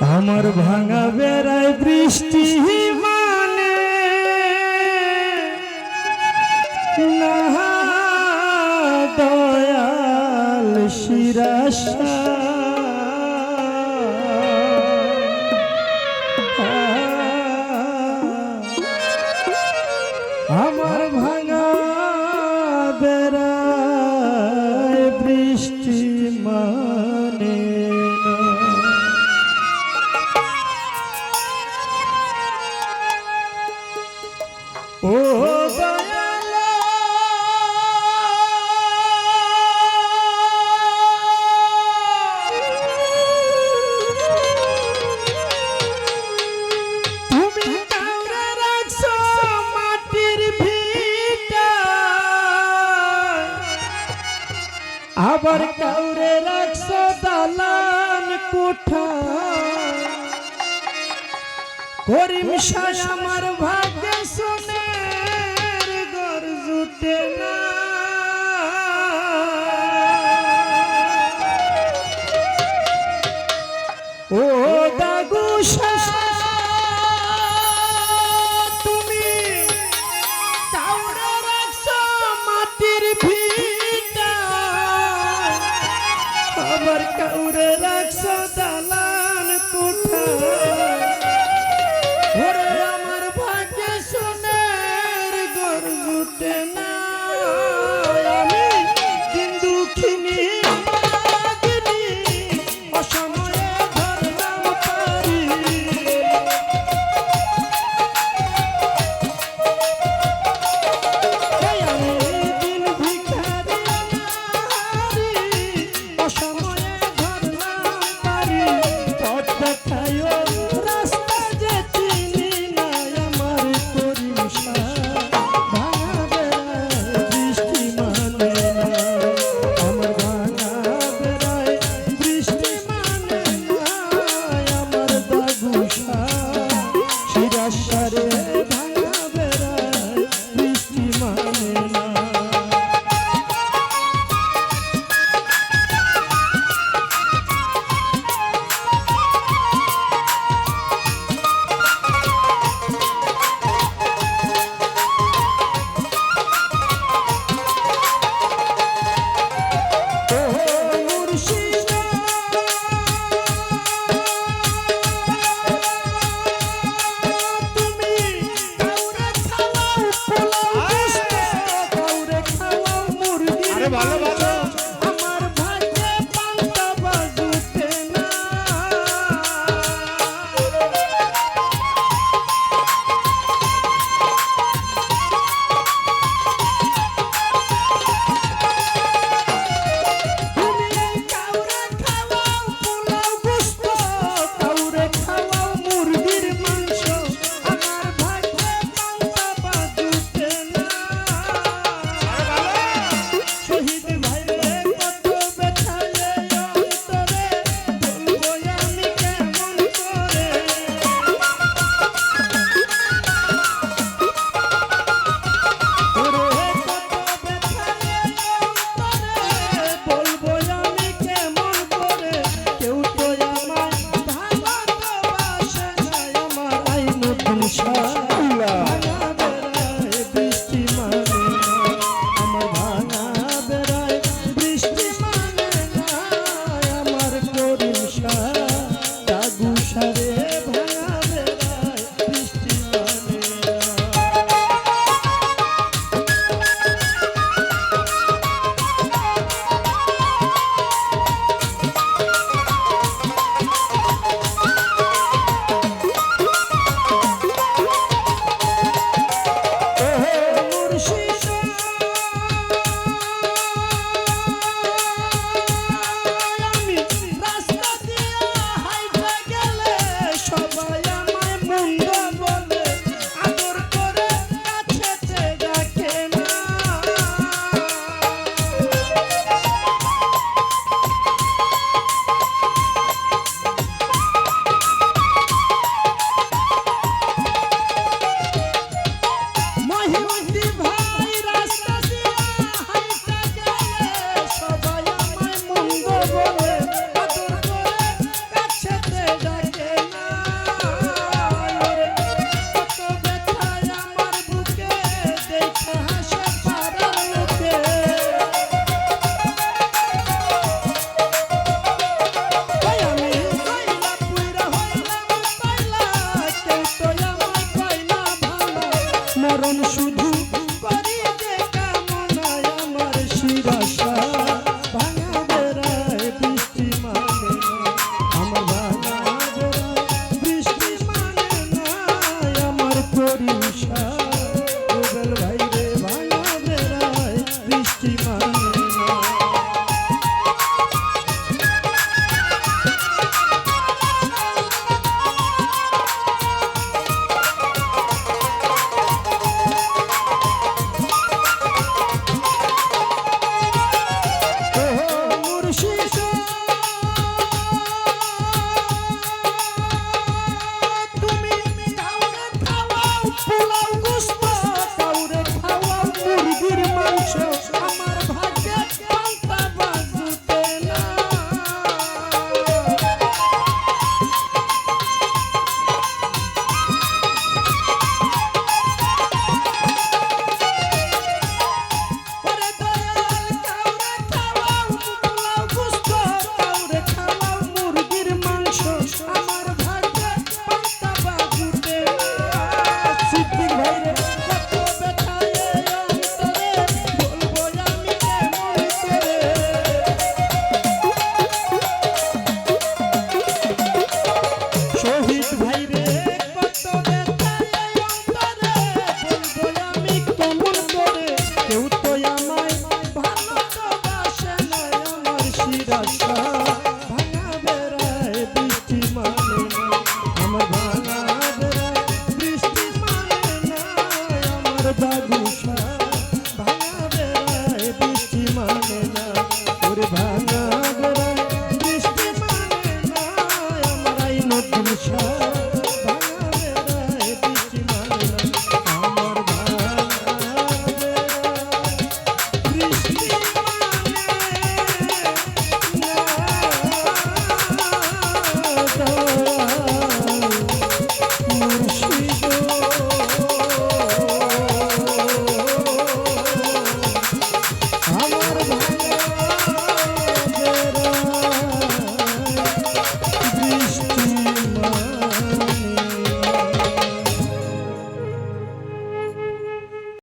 আমার ভাঙা বেড়ায় বৃষ্টি মানে দয়াল শিরাশা। আবার কাউরে রাখছো দালান কোঠা। করিম শাহ আমার ভাগ্যে শুনে গর জুটে না। ও দাগু শাহ